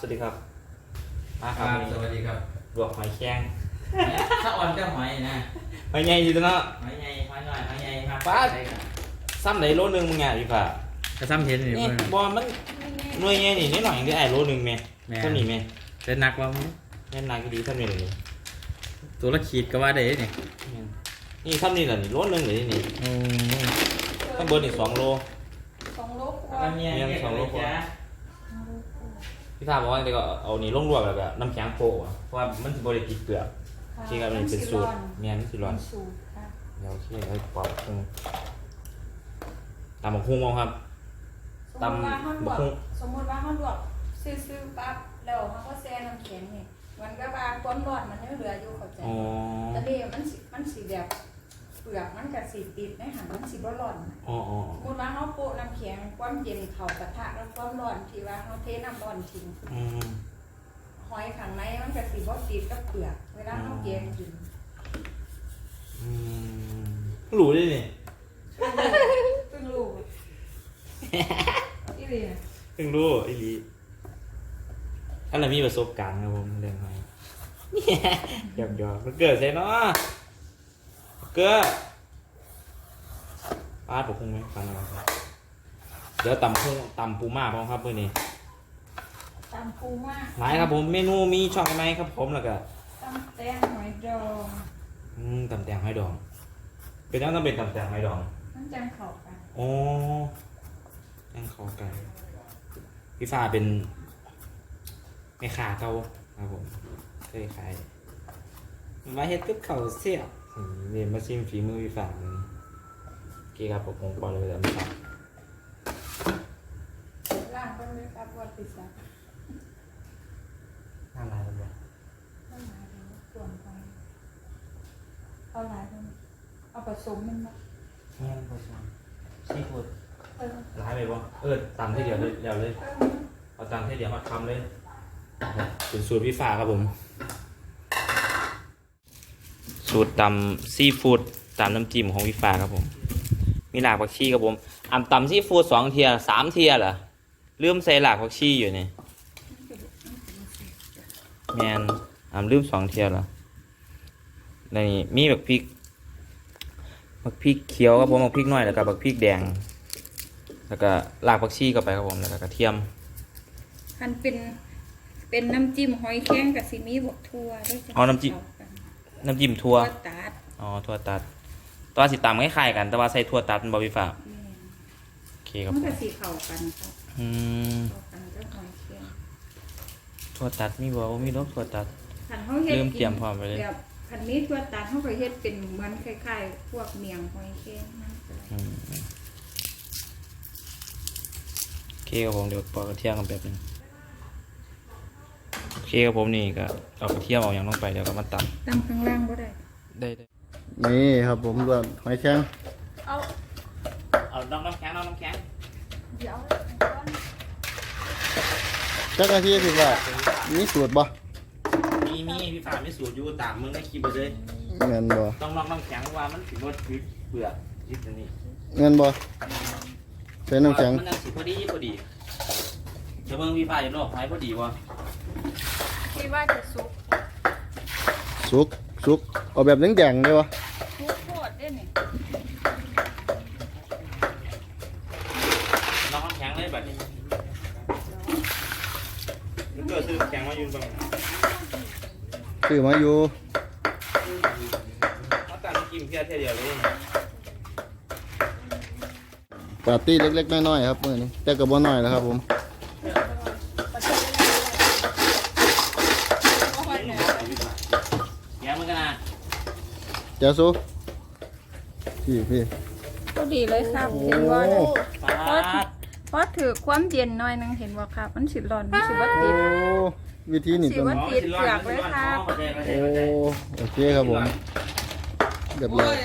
สวัสดีครับมาคครัรับบสวัสดีครับลวกหอยแครงถ้าอ่อนก็หอยนะหอยใหญ่อยู่ตรงนั้น หอยใหญ่หอยน้อยหอยใหญ่ครับป๊าดได้ครับซ้ำไหนโลนึงมึงไงพี่ฝ่าจะซ้ำเห็นนี่นี่เพื่อน บอลมันหน่วยไงนี่นิดหน่อยที่ไอ้โลนึงแม่แม่ เท่านี้แม่จะหนักว่ามึงแม่นนายก็ดีเท่านี้เลยตัวละขีดก็ว่าได้นี่นี่เท่านี้แหละนี่โลนึงเลยนี่โอ้ข้างบนอีกสองโล สองโลกว่าแล้วเมียเมียเรียกสองอะไรโลกว่าจ๊ะ พี่ฝ่าบอกว่าเดี๋ยวก็เอานี่ลงรวบแล้วก็น้ำแข็งโปะอะเพราะว่ามันจะบริติดเปลือกที่ก็มันเป็นสูตรเมียนสิร้อน สูตรค่ะเดี๋ยวโอเคให้ปอกคงตำบักหุ่งเอาครับ สมมติว่าห้องลวตำบักกหุ่งสมมติว่าห้องลวกซื้อๆปั๊บแล้วเขาก็แช่น้ำแข็งนี่มันก็บางความร้อนมันยังเหลืออยู่เข้าใจอ๋อ แต่นี่มันสิมันสีแบบ เปลือกมันกับสีติดในหันมันสีบ่ร้อนอ๋ออ๋อสมมติว่าเขาโปะน้ำแข็งความเย็นเข้ากระทะแล้วความร้อนที่ว่าเขาเทน้ำร้อนทิ้งอืมหอยข้างในมันกับสีบ่ติดกับเปลือก เวลาเขาแกงกินอืมรู้ได้นี่เพิ่งรู้อีหลีน่ะเพิ่งรู้ไอ้ลีอะไรมีประสบการณ์ครับผมเรื่องอะไรหยอกหยอกมันเกิดใช่เนาะ เกิดป้าดผมคงไหมฟันอะไรครับเดี๋ยวตำพุงตำปูม่าพร้อมครับเพื่อนนี่ตำปูมากไหนครับผมเมนูมีช่องไหมครับผมแล้วก็ตำแตงหอยดองอืมตำแตงไม้ดอง เป็นยังต้องเป็นตำแตงไม้ดองมันจังเข้ากันโอ้แตงคอไก่พี่ฟ้าเป็นแม่ค้าเก่าครับผมเคยขายมาเฮ็ดกับเขาวเสียอืม เรียนมาชิมฝีมือพี่ฟ้าเลยโอเคครับผมคงปล่อยเลยแล้วนะครับล่างก็เลยครับวัติศาสตร์น่ารักเลยไม่หมายถึงส่วนไปเอาหลายคนเอาผสมมันมาแม่นผสมซีฟู้ดเออร้ายไปบ่เออตำให้เดียวเลยเดียวเลย เออเอาตำให้เดียวมาทำเลย เป็นสูตรพี่ฟ้าครับผม สูตรตำซีฟู้ดตำน้ำจิ้มของพี่ฟ้าครับผม มีหลากผักชีครับผมอ่ำตำซีฟู้ดสองเทียสามเทียเหรอลืมใส่หลากผักชีอยู่นี่แมนอ่ำลืมสองเทียเหรอในนี้มีบักพริกบักพริกเขียวครับผมบักพริกน้อยแล้วก็บักพริกแดง แล้วก็หลากผักชีเข้าไปครับผมแล้วก็กระเทียมคันเป็นเป็นน้ำจิ้มหอยแข้งกับซีมีบวกทั่วด้วยจ้ะเอาน้ำจิ้มเข้ากั นน้ำจิ้มทั่วทั่วตัดอ๋อทั่วตัดตัวสีตำคล้ายๆกัน แต่ว่าใส่ทั่วตัดมันบวิฟ้าแม่นโอเคครับมันผก็มสีเข้ากันครับอืมเข้ากันกับหอยแข้งทั่วตัดมีบ่ว่ามีรสทั่วตัด คันเขาเฮ็ดลืมเตรียมพร้อมไว้เลย แบบคันนี้ทั่วตัดเขาก็เฮ็ดเป็นเหมือนคล้ายๆ พวกเมียงหอยแข้งนั่นก็ได้อืมโอเคครับผมเดี๋ยวปอกกระเทียมกันแป๊บนึงโอ เคครับผมนี่ก็เอากระเทียมเอาอย่างลงไปเดี๋ยวก็มาตตั้งข้างล่างก็ได้ำได้ได้นี่ครับผมรวมหอยแครงเอาเอาน้ำน้ำแข็งน้ำน้ำแข็งเดี๋ยวจักนาทีสิว่ามีสูตรบ่มีมีพี่ฟ้ามีสูตรอยู่ตามมึงได้คลิปไปเลยเงินบ่ต้องลองน้ำแข็งว่ามันถึงรสคือเปลือกยิบอันนี้เงินบ่ใส่น้ำแข็งมันยังสิพอดีพอดี เดี๋ยวเบิ่งพี่ฟ้าจะลอกไว้พอดีวะคิดว่าจะสุกสุกสุกเอาแบบแดงๆได้บ่สุกโคตรได้นี่น้องน้ำแข็งเลยแบบนี้มันเกิดซื้อน้ำแข็งมายืนบ้างซื้อมาอยู่เขาตัดกินเพียเท่เดียวเลยปาร์ตี้เล็กๆน้อยๆครับมื้อนี้แต่ก็บ่น้อยแล้วครับผม แย่มึงกันนะ เจ้าสุพี่พี่ก็ดีเลยครับโอ้เห็นว่าปาดเพราะถือความเย็นหน่อยนึงเห็นว่าครับ มันสิร้อนมันสิบ่ติด โอ้วิธีนี่สิต้นว่าติดเปลือกไว้ครับเข้าใจเข้าใจโอ้เข้าใจโอเคครับผมเรียบร้อย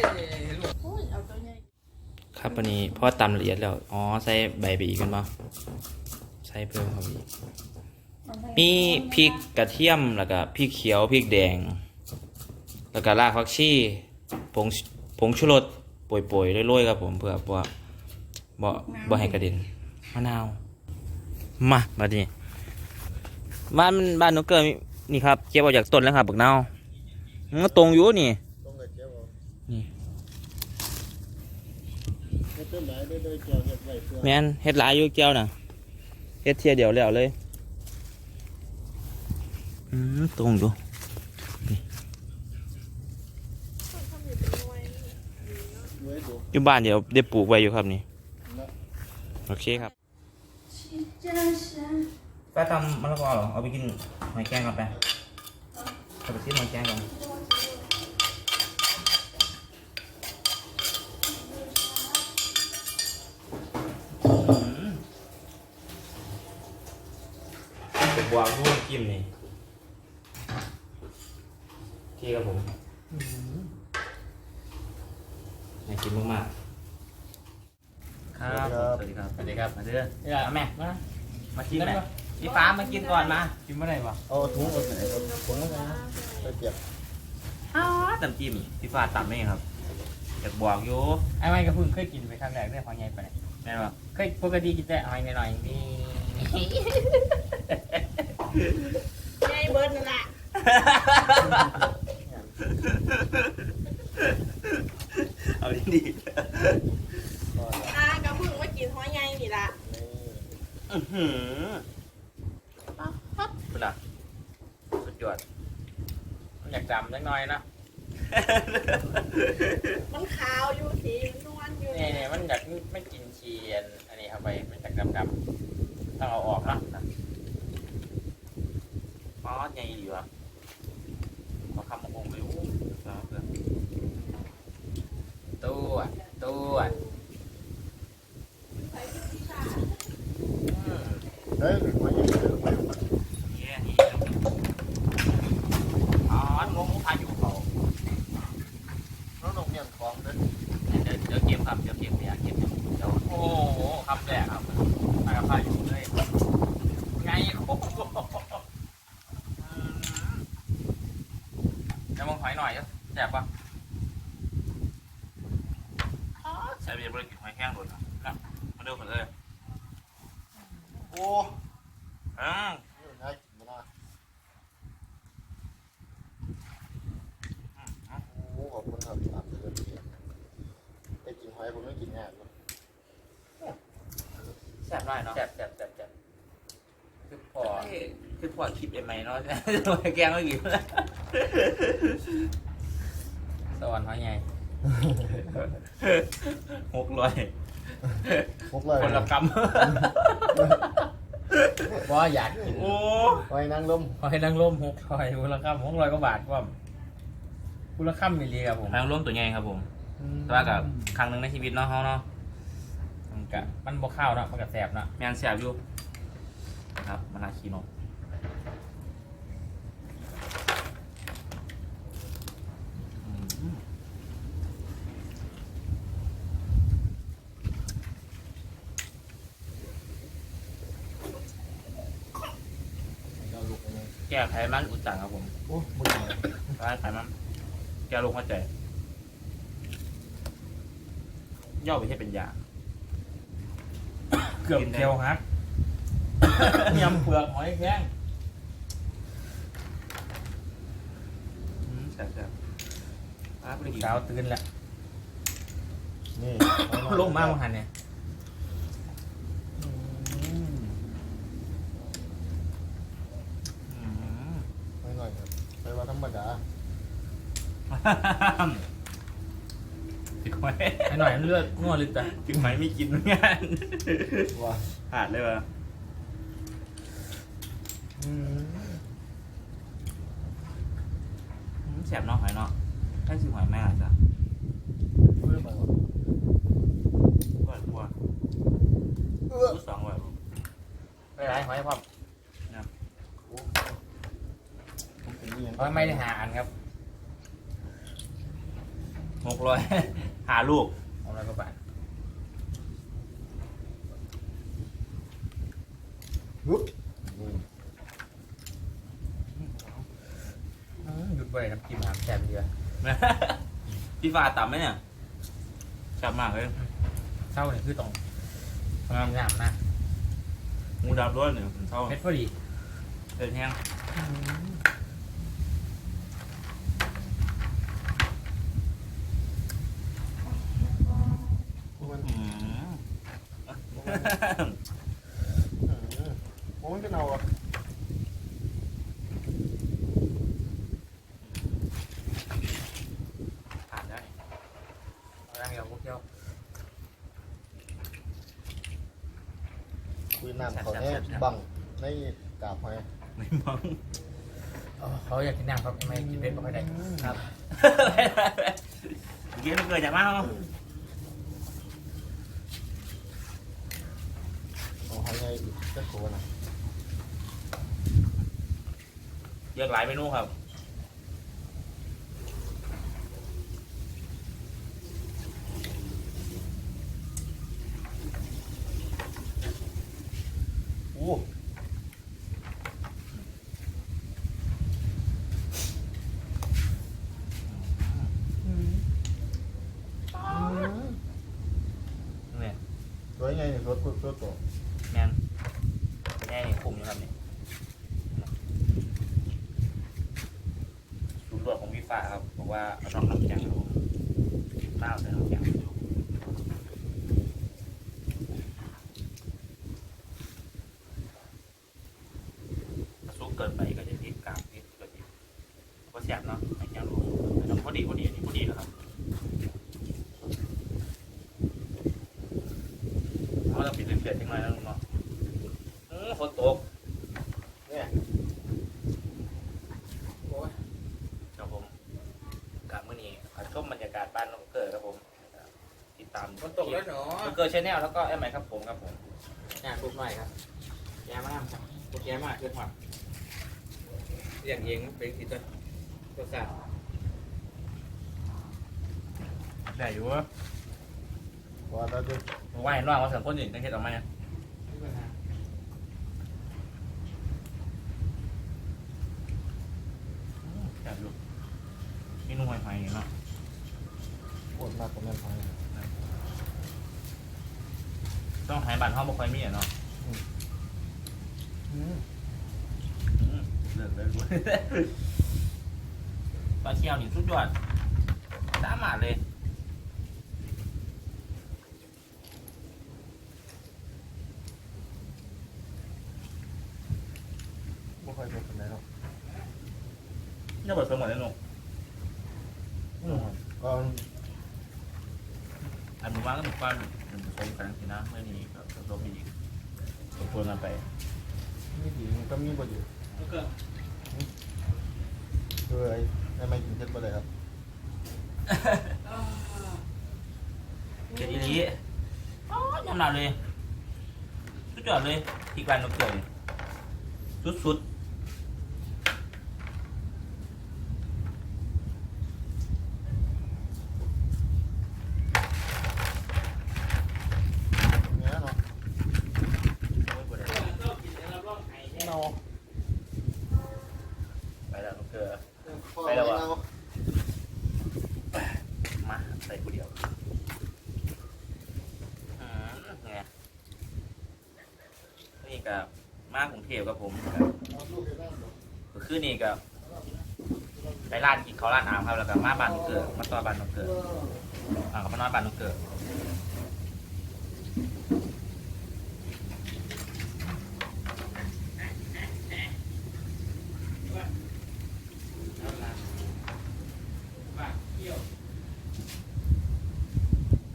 ครับวันนี้พ่อตำละเอียดแล้ว อ๋อ ใส่ใบไปอีกกันป่ะใส่เพิ่มเข้าไปอีกมีพริกกระเทียมแล้วก็พริกเขียวพริกแดง แล้วก็รากผักชีผงผงชูรสโปรยๆโรยๆครับผมเพื่อว่าบ่บ่ให้กระเด็นมะนาว มามาดิบ้านมันบ้านหนูเกิดนี่ครับเก็บออกจากต้นแล้วครับบักเน่าวมันก็ตรงอยู่นี่ต้องกระเจี๊ยบเอานี่เฮ็ดต้นไหนได้ได้เกี่ยวเฮ็ดไว้เพื่อแม่นเฮ็ดหลายอยู่เกี่ยวน่ะเฮ็ดเทียเดียวแล้วเลยอืมตรงอยู่ ไว้ดู อยู่บ้านเดี๋ยวได้ปลูกไว้อยู่ครับนี่ โอเคครับป้าทำมะละกอเหรอ เอาไปกินหอยแกงก่อนไปเอาไปกินหอยแกงก่อนจะบวกรูปจิ้มนี่โอเคครับผมน่า กินมากๆ ครับผมสวัสดีครับ สวัสดีครับ มาเด้อนี่ล่ะเอาแม่ มา มากินแม่พี่ฟ้ามากินก่อนมา กินเมื่อไหร่วะเอาถุงเอาไหนเอาถุงมาไปเก็บน้ำจิ้มพี่ฟ้าตับไม่ครับอยากบอกอยู่ ไอ้ไม่ก็เพิ่งเคยกินไปครั้งแรกได้หอยใหญ่ไปเนี่ยแม่นบ่เคยปกติกินแต่หอยหน่อยๆนี่ยายเบิร์ดนั่นแหละ เอาดีอากระพึ่งมากินหอยใหญ่นี่ล่ะๆอื้อหือคุณล่ะสุดยอดมันอยากจำเล็กน้อยนะมันขาวอยู่สีมันนวลอยู่เนี่ยเนี่ยมันอยากไม่กินเชียนอันนี้เข้าไปมันอยากดำๆต้องเอาออกนะ ป๊อดใหญ่ดีวะขอคำมงคงไปอู้ฟ้าเพื่อน ตัวตัวอืม เฮ้ยหอยยังเดือดไป เย้นี่อ๋องงพายุเขา น้อง นกเมียนของเดี๋ยวเดี๋ยวเก็บครับเดี๋ยวเก็บเดี๋ยวเก็บเดี๋ยวโอ้โหคำแรกครับมากับพายุเลยไงโอ้โหอืมจะมองหอยหน่อยจะแสบปะใส่เบียร์บริกินหอยแข้งโดนนะมาดูกันเลยโอ้อ่า นี่น่ากินมากโอ้ขอบคุณครับตามเตือนไปกินหอย ผมไม่กินง่ายหรอกแสบหน่อยเนาะแสบแสบแสบแสบคือพอคือพอคลิปเอ็มไอเนาะหอยแกงก็กินสวรรค์หอยใหญ่หกร้อยพกเลยคนละกำว่าอยากกินโอ้หอยนางรมหอยนางรมหกหอยคนละกำหกร้อยกว่าบาทว่าคุณละคำมิลลีครับผมหอยร่วมตัวใหญ่ครับผม แต่ว่ากับครั้งหนึ่งในชีวิตเนาะเขาเนาะมันกะมันบ่ข้าวเนาะมันกะแสบเนาะแมนแสบอยู่นะครับมานาคีโนอืมเราลุกไปเลยแก้ไขมันอุดตันครับผมโอ้มึงแก้ไขมันแก้โรคหัวใจ ย่อไปให้เป็นยาเกือบเคียวฮักยำเปลือกหอยแข้งอืมแซ่บแซ่บอะไปกินสาวตื่นแล้วนี่ลงมาเมื่อหันเนี่ยอืมไม่หน่อยครับไปว่าธรรมดา ถึงไหมไอ้หน่อยมันเลือดงอลึกแต่ถึงไหมไม่กินเหมือนกันว่าขาดเลยวะอืมอืมแสบเนาะหอยเนาะแค่สิหอยแม่อาจจะเพื่อมากว่ากว่าเอื้อรู้สองว่าไม่ไรหอยพร้อมผมเป็นนี่หอยไม่ได้หาอันครับหกร้อย หาลูกหกร้อยกว่าบาทฮึบอืมหยุดไปน้ำจิ้มหามแสบเดียวพี่ฟ้าต่ำไหมเนี่ยแซ่บมากเลยเศร้าเนี่ยคือต้องงามงามนะงูดำด้วยเนี่ยผมชอบเม็ดพอดีเดินแห้ง มัน อืม โอ้มันเป็นเอาอะผ่านได้เอาได้เดี๋ยวพวกเที่ยวคุยน้ำเขาแน่บังในกาบหอยไม่มองอ๋อเขาอยากกินน้ำครับไม่กินเพชรไม่ค่อยได้ครับเมื่อกี้มันเกิดจากมากเนาะ เอาหอยไงอีกจะโคนะเยอะหลายเมนูครับโอ้ เนี่ย สวยไงเนี่ยสวยสวยตัว แมนแง่นี่คุมอยู่ครับนี่สูตรรวดของพี่ฟ้าครับบอกว่าเอาน้องน้ำแข็งครับผมข้าวใส่น้ำแข็งถ้าซุกเกินไปก็จะพริกกลางพริกก็จะก็แซ่บเนาะไอ้แกงรู้แต่ต้องพอดีพอดีอันนี้พอดีแล้วครับเอาเราปิดเดือดๆจังเลยนะลุงเนาะอื้อฝนตก เนี่ย โอ้ย ครับผมกับมื่อนี้ขอชมบรรยากาศบ้านน้องเกิดครับผม ติดตามฝนตกแล้วเนาะน้องเกิดชแนลแล้วก็แอมไหมครับผมครับผมงานพวกหน่อยครับแย่มากครับพวกแย่มากเกินหมดอย่างเองเป็นที่ต้นตัวสาวได้อยู่ว่าว่าแล้วจะว่าเห็นว่าว่าสังคนอื่นตั้งเทศออกมาเนี่ยจับอยู่เมนูใหม่ๆเนาะ ปวดมากกว่าแม่นหอยต้องหายบัตรห้องบุคคลมีอะเนาะอืมอืมเลิกเลยปลาเชียวนี่สุดยอดสามารถเลยไม่ค่อยเป็นคนไหนหรอกเนี่ยเปิดเสมอเลยหนูก็ อันนี้ว่าก็มีความเป็นผสมกันสินะเมื่อนี้ก็ผสมอีกสมควรกันไปมีดีมันก็มีบ่อยู่แล้วก็คือไอ้ไอ้ไม่กินเพชรบ่เลยครับเกิดอีหลีอ๋อยำหนาเลยสุดยอดเลยอีกวันนกเกิดสุดสุดเนี้ยเนาะ ๆ เนา ไปแล้วนกเกิด ไปแล้วอะ มาใส่ผู้เดียวอืมไงนี่กับ มากรุงเทพกับผมครับก็คือนี่ก็ไปร้านกินเขาวร้านอาหารครับแล้วก็มาบ้านนกเกิดมาต่อบ้านนกเกิดอ่าก็มานอนบ้านนกเกิด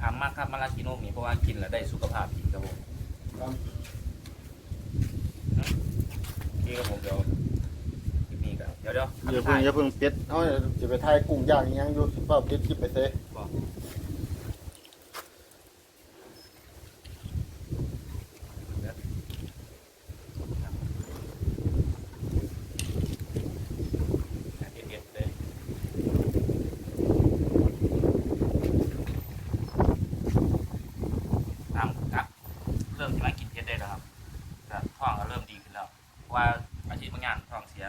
อามมากครับมาลากินโนมีเพราะว่ากินแล้วได้สุขภาพดีครับผม นี่ครับผมเดี๋ยวคลิปนี้ก็เดี๋ยวเดี๋ยวอย่าเพิ่งอย่าเพิ่งเป็ดเอาจะไปทายกุ้งย่างอีหยังอยู่สิว่าเป็ดคลิปไปเซ่เด็ดๆเลยตามครับเริ่มจะมากินเพชรได้แล้วครับแต่ท้องก็เริ่มดีขึ้นแล้วเพ ราะว่าอาชีพบางอย่างท้องเสีย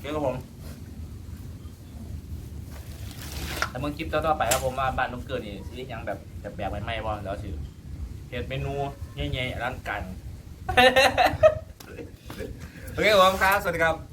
เดี๋ยวครับผมแต่เมื่อคลิปต่อๆไปครับผมว่าบ้านลุงเกิดนี่สิยังแบบแบบแบบใหม่ๆบ่แล้วสิเฮ็ดเมนูใหญ่ๆร้านกันโอเคผมครับ สวัสดีครับ